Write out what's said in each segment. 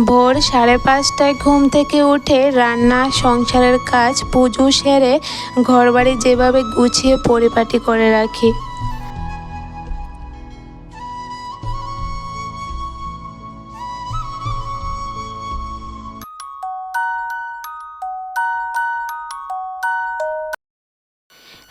ভোর সাড়ে পাঁচটায় ঘুম থেকে উঠে রান্না, সংসারের কাজ, পুজো সেরে ঘরবাড়ি যেভাবে গুছিয়ে পরিপাটি করে রাখি।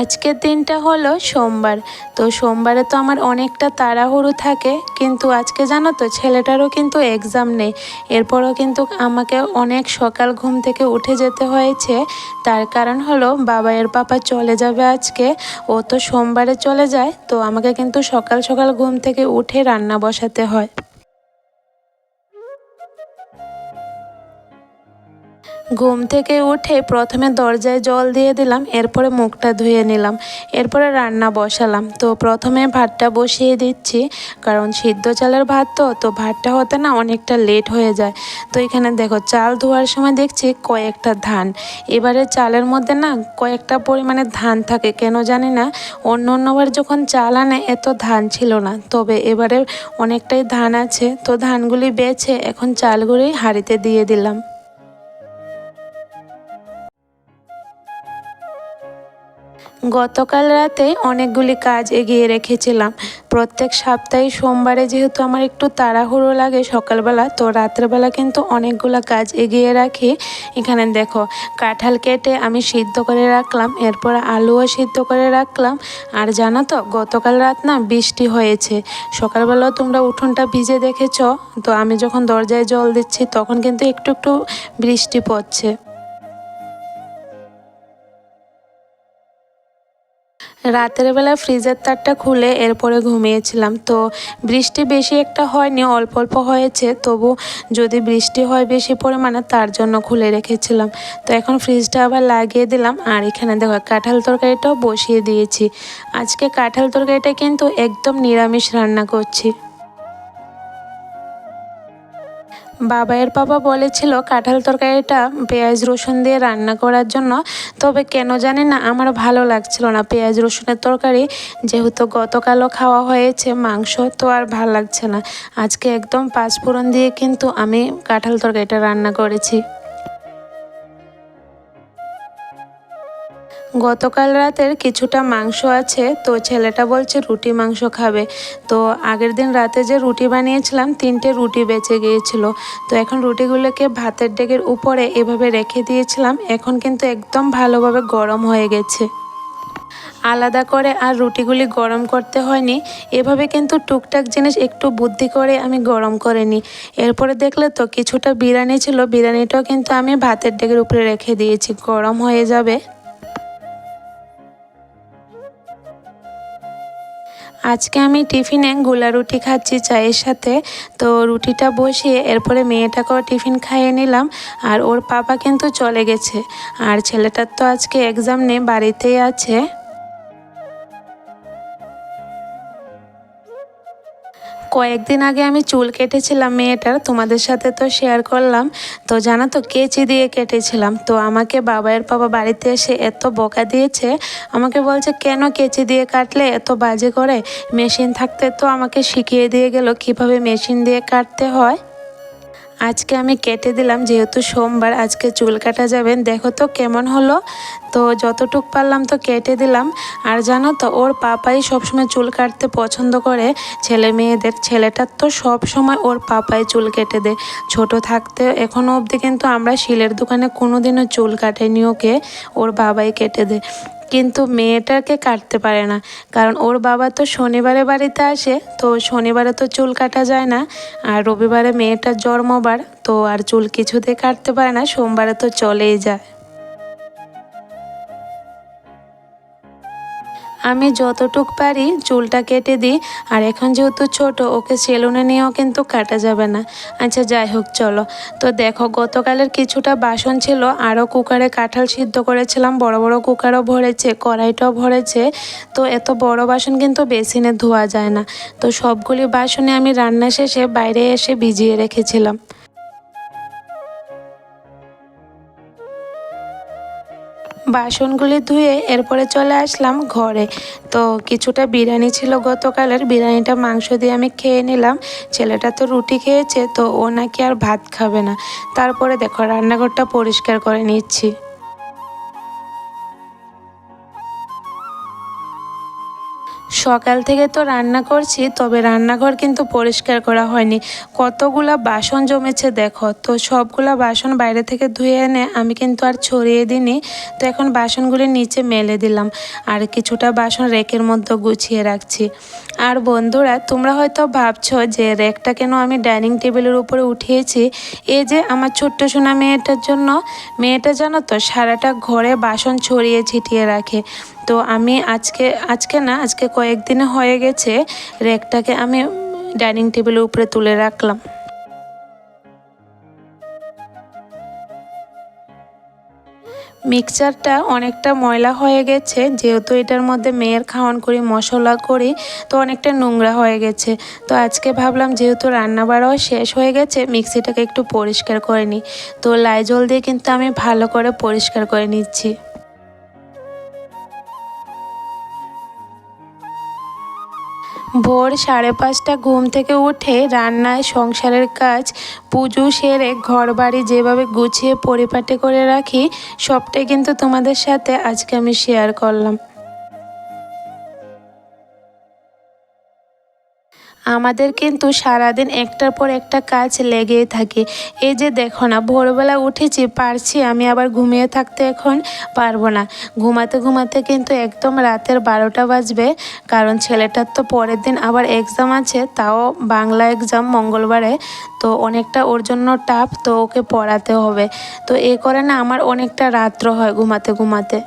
আজকের দিনটা হলো সোমবার। তো সোমবারে তো আমার অনেকটা তাড়াহুড়ো থাকে, কিন্তু আজকে জানো তো ছেলেটারও কিন্তু এক্সাম নেই। এরপরও কিন্তু আমাকে অনেক সকাল ঘুম থেকে উঠে যেতে হয়েছে। তার কারণ হলো বাবা এর পাপা চলে যাবে আজকে, ও তো সোমবারে চলে যায়, তো আমাকে কিন্তু সকাল সকাল ঘুম থেকে উঠে রান্না বসাতে হয়। ঘুম থেকে উঠে প্রথমে দরজায় জল দিয়ে দিলাম, এরপরে মুখটা ধুয়ে নিলাম, এরপরে রান্না বসালাম। তো প্রথমে ভাতটা বসিয়ে দিচ্ছি, কারণ সিদ্ধ চালের ভাত তো তো ভাতটা হতে না অনেকটা লেট হয়ে যায়। তো এখানে দেখো, চাল ধোয়ার সময় দেখছি কয়েকটা ধান। এবারে চালের মধ্যে না কয়েকটা পরিমাণে ধান থাকে, কেন জানি না, অন্য অন্যবার যখন চাল আনে, এত ধান ছিল না। তবে এবারে অনেকটাই ধান আছে, তো ধানগুলি বেছে এখন চালগুলি হাঁড়িতে দিয়ে দিলাম। গতকাল রাতে অনেকগুলি কাজ এগিয়ে রেখেছিলাম। প্রত্যেক সপ্তাহে সোমবারে যেহেতু আমার একটু তাড়াহুড়ো লাগে, সকালবেলা তো রাত্রেবেলা কিন্তু অনেকগুলো কাজ এগিয়ে রাখি। এখানে দেখো, কাঁঠাল কেটে আমি সিদ্ধ করে রাখলাম, এরপর আলুও সিদ্ধ করে রাখলাম। আর জানো তো, গতকাল রাত না বৃষ্টি হয়েছে। সকালবেলাও তোমরা উঠোনটা ভিজে দেখেছ, তো আমি যখন দরজায় জল দিচ্ছি তখন কিন্তু একটু একটু বৃষ্টি পড়ছে। রাতের বেলা ফ্রিজের তারটা খুলে এরপরে ঘুমিয়েছিলাম। তো বৃষ্টি বেশি একটা হয়নি, অল্প অল্প হয়েছে। তবু যদি বৃষ্টি হয় বেশি পরিমাণে, তার জন্য খুলে রেখেছিলাম। তো এখন ফ্রিজটা আবার লাগিয়ে দিলাম। আর এখানে দেখো, কাঁঠাল তরকারিটাও বসিয়ে দিয়েছি। আজকে কাঁঠাল তরকারিটা কিন্তু একদম নিরামিষ রান্না করছি। বাবাইয়ের বাবা বলেছিল কাঁঠাল তরকারিটা পেঁয়াজ রসুন দিয়ে রান্না করার জন্য। তবে কেন জানি না, আমার ভালো লাগছিল না। পেঁয়াজ রসুনের তরকারি যেহেতু গতকালও খাওয়া হয়েছে, মাংস তো আর ভালো লাগছে না। আজকে একদম পাঁচফোড়ন দিয়ে কিন্তু আমি কাঁঠাল তরকারিটা রান্না করেছি। গতকাল রাতের কিছুটা মাংস আছে, তো ছেলেটা বলছে রুটি মাংস খাবে। তো আগের দিন রাতে যে রুটি বানিয়েছিলাম, তিনটে রুটি বেঁচে গিয়েছিল। তো এখন রুটিগুলোকে ভাতের ডেকের উপরে এভাবে রেখে দিয়েছিলাম, এখন কিন্তু একদম ভালোভাবে গরম হয়ে গেছে। আলাদা করে আর রুটিগুলি গরম করতে হয়নি, এভাবে কিন্তু টুকটাক জিনিস একটু বুদ্ধি করে আমি গরম করে নিই এরপরে দেখলে তো কিছুটা বিরিয়ানি ছিল, বিরিয়ানিটাও কিন্তু আমি ভাতের ডেকের উপরে রেখে দিয়েছি, গরম হয়ে যাবে। আজকে আমি টিফিনে গোলা রুটি খাচ্ছি চায়ের সাথে। তো রুটিটা বসিয়ে এরপরে মেয়েটাকেও টিফিন খাইয়ে নিলাম আর ওর পাপা কিন্তু চলে গেছে। আর ছেলেটার তো আজকে এক্সাম নেই বাড়িতেই আছে। কয়েকদিন আগে আমি চুল কেটেছিলাম মেয়েটার, তোমাদের সাথে তো শেয়ার করলাম। তো জানো তো, কেচি দিয়ে কেটেছিলাম। তো আমাকে বাবায়ের বাবা বাড়িতে এসে এত বকা দিয়েছে, আমাকে বলছে, কেন কেচি দিয়ে কাটলে এত বাজে করে? মেশিন থাকতে তো আমাকে শিখিয়ে দিয়ে গেল কীভাবে মেশিন দিয়ে কাটতে হয়। আজকে আমি কেটে দিলাম, যেহেতু সোমবার আজকে চুল কাটা যাবেন দেখো তো কেমন হলো। তো যতটুক পারলাম তো কেটে দিলাম। আর জানো তো, ওর পাপাই সবসময় চুল কাটতে পছন্দ করে। ছেলে মেয়েদের, ছেলেটার তো সব সময় ওর পাপাই চুল কেটে দেয়। ছোট থাকতে এখনও অবধি কিন্তু আমরা শিলের দোকানে কোনোদিনও চুল কাটেনি ওকে। ওর বাবাই কেটে দেয়। কিন্তু মেয়েটাকে কাটতে পারে না। কারণ ওর বাবা তো শনিবারে বাড়িতে আসে, তো শনিবারে তো চুল কাটা যায় না। আর রবিবারে মেয়েটার জন্মবার, তো আর চুল কিছুতে কাটতে পারে না, সোমবারে তো চলেই যায়। আমি যতটুক পারি চুলটা কেটে দিই, আর এখন যেহেতু ছোট, ওকে সেলুনে নিয়েও কিন্তু কাটা যাবে না। আচ্ছা যাই হোক, চলো। তো দেখো, গতকালের কিছুটা বাসন ছিল, আরও কুকারে কাঁঠাল সিদ্ধ করেছিলাম, বড় বড় কুকারও ভরেছে, কড়াইটাও ভরেছে। তো এত বড় বাসন কিন্তু বেসিনে ধোয়া যায় না। তো সবগুলি বাসনে আমি রান্না শেষে বাইরে এসে ভিজিয়ে রেখেছিলাম। বাসনগুলি ধুয়ে এরপরে চলে আসলাম ঘরে। তো কিছুটা বিরিয়ানি ছিল গতকালের, বিরিয়ানিটা মাংস দিয়ে আমি খেয়ে নিলাম। ছেলেটা তো রুটি খেয়েছে, তো ও নাকি আর ভাত খাবে না। তারপরে দেখো, রান্নাঘরটা পরিষ্কার করে নিচ্ছি। সকাল থেকে তো রান্না করছি, তবে রান্নাঘর কিন্তু পরিষ্কার করা হয়নি। কতগুলা বাসন জমেছে দেখো। তো সবগুলা বাসন বাইরে থেকে ধুয়ে এনে আমি কিন্তু আর ছড়িয়ে দিইনি। তো এখন বাসনগুলি নিচে মেলে দিলাম। আর কিছুটা বাসন রেকের মধ্যে গুছিয়ে রাখছি। আর বন্ধুরা, তোমরা হয়তো ভাবছ যে রেকটা কেন আমি ডাইনিং টেবিলের উপরে উঠিয়েছি? এই যে আমার ছোট্ট সোনা মেয়েটার জন্য। মেয়েটা জানো তো, সারাটা ঘরে বাসন ছড়িয়ে ছিটিয়ে রাখে। তো আমি আজকে আজকে না, আজকে কয়েকদিনে হয়ে গেছে, রেকটাকে আমি ডাইনিং টেবিলের উপরে তুলে রাখলাম। মিক্সচারটা অনেকটা ময়লা হয়ে গেছে, যেহেতু এটার মধ্যে মেয়ের খাওয়ান করি, মশলা করি, তো অনেকটা নোংরা হয়ে গেছে। তো আজকে ভাবলাম, যেহেতু রান্না বাড়াও শেষ হয়ে গেছে, মিক্সিটাকে একটু পরিষ্কার করে নিই। তো লাইজল দিয়ে কিন্তু আমি ভালো করে পরিষ্কার করে নিচ্ছি। ভোর সাড়ে পাঁচটা ঘুম থেকে উঠে রান্নায় সংসারের কাজ, পুজো সেরে ঘর বাড়ি যেভাবে গুছিয়ে পরিপাটি করে রাখি, সবটাই কিন্তু তোমাদের সাথে আজকে আমি শেয়ার করলাম। আমাদের কিন্তু সারাদিন একটার পর একটা কাজ লেগেই থাকে। এই যে দেখো না, ভোরবেলা উঠেছি, পারছি, আমি আবার ঘুমিয়ে থাকতে এখন পারব না। ঘুমাতে ঘুমাতে কিন্তু একদম রাতের বারোটা বাজবে, কারণ ছেলেটার তো পরের দিন আবার এক্সাম আছে, তাও বাংলা এক্সাম মঙ্গলবারে, তো অনেকটা ওর জন্য টাফ তো ওকে পড়াতে হবে। তো এ করে না আমার অনেকটা রাত্র হয় ঘুমাতে ঘুমাতে।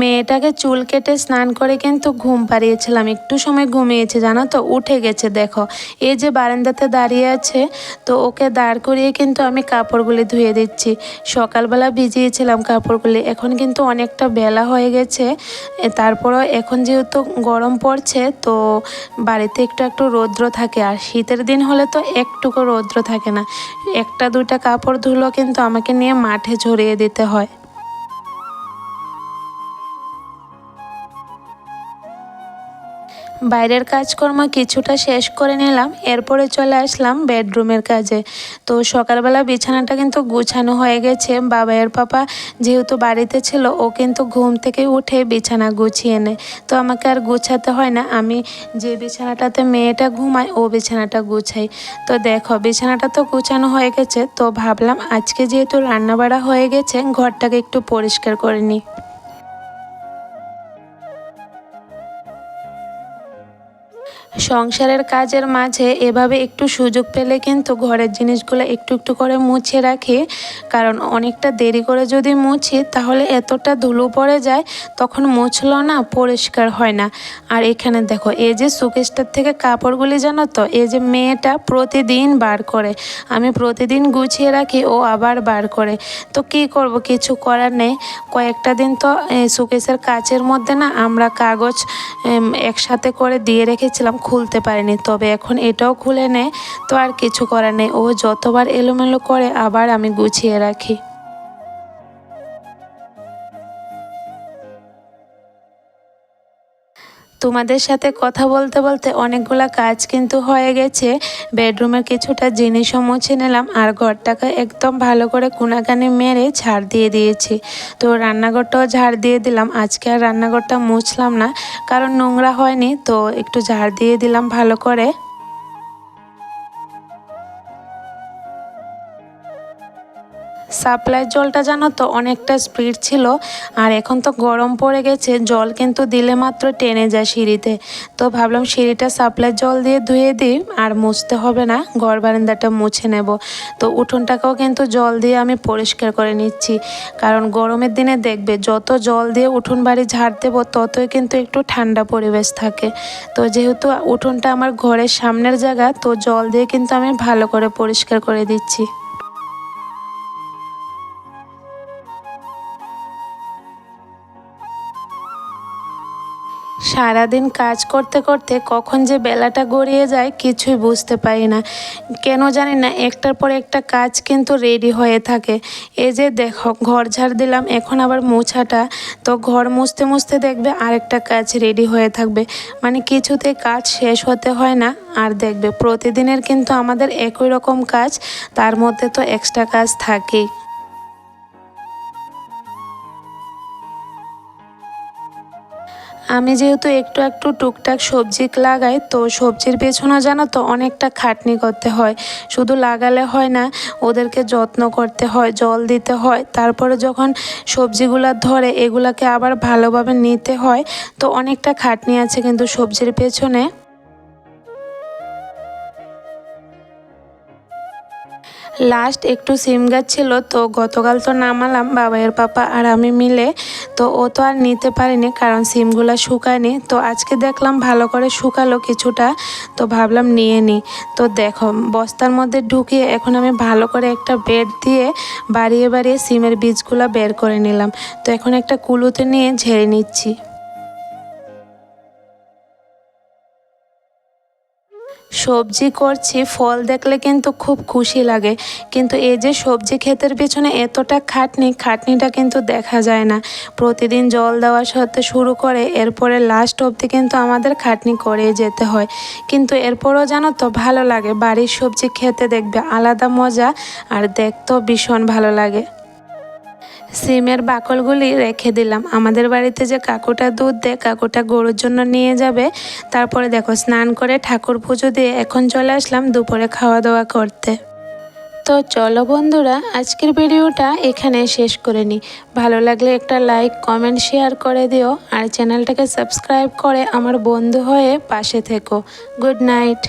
মেয়েটাকে চুল কেটে স্নান করে কিন্তু ঘুম পাড়িয়েছিলাম। একটু সময় ঘুমিয়েছে, জানো তো? উঠে গেছে, দেখো। এই যে বারান্দাতে দাঁড়িয়ে আছে, তো ওকে দাঁড় করিয়ে কিন্তু আমি কাপড়গুলি ধুয়ে দিচ্ছি। সকালবেলা ভিজিয়েছিলাম কাপড়গুলি, এখন কিন্তু অনেকটা বেলা হয়ে গেছে। তারপরও এখন যেহেতু গরম পড়ছে, তো বাড়িতে একটু একটু রৌদ্র থাকে। আর শীতের দিন হলে তো একটুকু রৌদ্র থাকে না। একটা দুইটা কাপড় ধুলো কিন্তু আমাকে নিয়ে মাঠে ঝরিয়ে দিতে হয়। বাইরের কাজকর্ম কিছুটা শেষ করে নিলাম, এরপরে চলে আসলাম বেডরুমের কাজে। তো সকালবেলা বিছানাটা কিন্তু গুছানো হয়ে গেছে। বাবাইয়ের পাপা যেহেতু বাড়িতে ছিল, ও কিন্তু ঘুম থেকে উঠে বিছানা গুছিয়ে নেয়। তো আমাকে আর গুছাতে হয় না। আমি যে বিছানাটাতে মেয়েটা ঘুমায়, ও বিছানাটা গুছাই। তো দেখো, বিছানাটা তো গুছানো হয়ে গেছে। তো ভাবলাম আজকে যেহেতু রান্নাবাড়া হয়ে গেছে, ঘরটাকে একটু পরিষ্কার করে নিই। সংসারের কাজের মাঝে এভাবে একটু সুযোগ পেলে কিন্তু ঘরের জিনিসগুলো একটু একটু করে মুছে রাখি। কারণ অনেকটা দেরি করে যদি মুছি, তাহলে এতটা ধুলো পড়ে যায়, তখন মুছলো না, পরিষ্কার হয় না। আর এখানে দেখো, এই যে সুকেশটার থেকে কাপড়গুলি জানো তো, এই যে মেয়েটা প্রতিদিন বার করে। আমি প্রতিদিন গুছিয়ে রাখি, ও আবার বার করে। তো কি করব, কিছু করার নেই। কয়েকটা দিন তো সুকেশের কাচের মধ্যে না আমরা কাগজ একসাথে করে দিয়ে রেখেছিলাম। খুলতে পারেনি। তবে এখন এটাও খুলে নেয়, তো আর কিছু করার নেই। ও যতবার এলোমেলো করে, আবার আমি গুছিয়ে রাখি। তোমাদের সাথে কথা বলতে বলতে অনেকগুলো কাজ কিন্তু হয়ে গেছে। বেডরুমের কিছুটা জিনিসও মুছে নিলাম আর ঘরটাকে একদম ভালো করে কোনাকানি মেরে ঝাড় দিয়ে দিয়েছি। তো রান্নাঘরটাও ঝাড় দিয়ে দিলাম। আজকে আর রান্নাঘরটা মুছলাম না, কারণ নোংরা হয়নি, তো একটু ঝাড় দিয়ে দিলাম ভালো করে। সাপ্লাই জলটা জানো তো অনেকটা স্পিড ছিল, আর এখন তো গরম পড়ে গেছে, জল কিন্তু দিলে মাত্র টেনে যায় সিঁড়িতে। তো ভাবলাম সিঁড়িটা সাপ্লাই জল দিয়ে ধুয়ে দিই, আর মুছতে হবে না, ঘর বারান্দাটা মুছে নেব। তো উঠোনটাকেও কিন্তু জল দিয়ে আমি পরিষ্কার করে নিচ্ছি, কারণ গরমের দিনে দেখবে যত জল দিয়ে উঠোন বাড়ি ঝাড় দেবো ততই কিন্তু একটু ঠান্ডা পরিবেশ থাকে। তো যেহেতু উঠোনটা আমার ঘরের সামনের জায়গা, তো জল দিয়ে কিন্তু আমি ভালো করে পরিষ্কার করে দিচ্ছি। সারাদিন কাজ করতে করতে কখন যে বেলাটা গড়িয়ে যায় কিছুই বুঝতে পারি না। কেন জানি না, একটার পর একটা কাজ কিন্তু রেডি হয়ে থাকে। এই যে দেখো, ঘর ঝাড় দিলাম, এখন আবার মোছাটা। তো ঘর মুছতে মুছতে দেখবে আরেকটা কাজ রেডি হয়ে থাকবে। মানে কিছুতে কাজ শেষ হতে হয় না, আর দেখবে প্রতিদিনের কিন্তু আমাদের একই রকম কাজ, তার মধ্যে তো এক্সট্রা কাজ থাকেই। আমি যেহেতু একটু একটু টুকটাক সবজি লাগাই, তো সবজির পেছনে জানো তো অনেকটা খাটনি করতে হয়। শুধু লাগালে হয় না, ওদেরকে যত্ন করতে হয়, জল দিতে হয়। তারপরে যখন সবজিগুলো ধরে, এগুলাকে আবার ভালোভাবে নিতে হয়, তো অনেকটা খাটনি আছে কিন্তু সবজির পেছনে। লাস্ট একটু সিম গাছ ছিল, তো গতকাল তো নামালাম, বাবাইয়ের পাপা আর আমি মিলে, তো ও তো আর নিতে পারিনি কারণ সিমগুলো শুকায়নি। তো আজকে দেখলাম ভালো করে শুকালো কিছুটা, তো ভাবলাম নিয়ে নিই তো দেখো, বস্তার মধ্যে ঢুকিয়ে এখন আমি ভালো করে একটা বেড দিয়ে বাড়িয়ে বাড়িয়ে সিমের বীজগুলো বের করে নিলাম। তো এখন একটা কুলুতে নিয়ে ঝেড়ে নিচ্ছি। সবজি করছি, ফল দেখলে কিন্তু খুব খুশি লাগে। কিন্তু এই যে সবজি ক্ষেতের পিছনে এতটা খাটনি, খাটনিটা কিন্তু দেখা যায় না। প্রতিদিন জল দেওয়া সাথে শুরু করে, এরপরে লাস্ট অবধি কিন্তু আমাদের খাটনি করে যেতে হয়। কিন্তু এরপরও জানো তো, ভালো লাগে। বাড়ির সবজি খেতে দেখবে আলাদা মজা, আর দেখতেও ভীষণ ভালো লাগে। সিমের বাকলগুলি রেখে দিলাম। আমাদের বাড়িতে যে কাকুটা দুধ দেয়, কাকুটা গরুর জন্য নিয়ে যাবে। তারপরে দেখো, স্নান করে ঠাকুর পুজো দিয়ে এখন চলে আসলাম দুপুরে খাওয়া দাওয়া করতে। তো চলো বন্ধুরা, আজকের ভিডিওটা এখানে শেষ করে নিই। ভালো লাগলে একটা লাইক, কমেন্ট, শেয়ার করে দিও। আর চ্যানেলটাকে সাবস্ক্রাইব করে আমার বন্ধু হয়ে পাশে থেকো। Good night.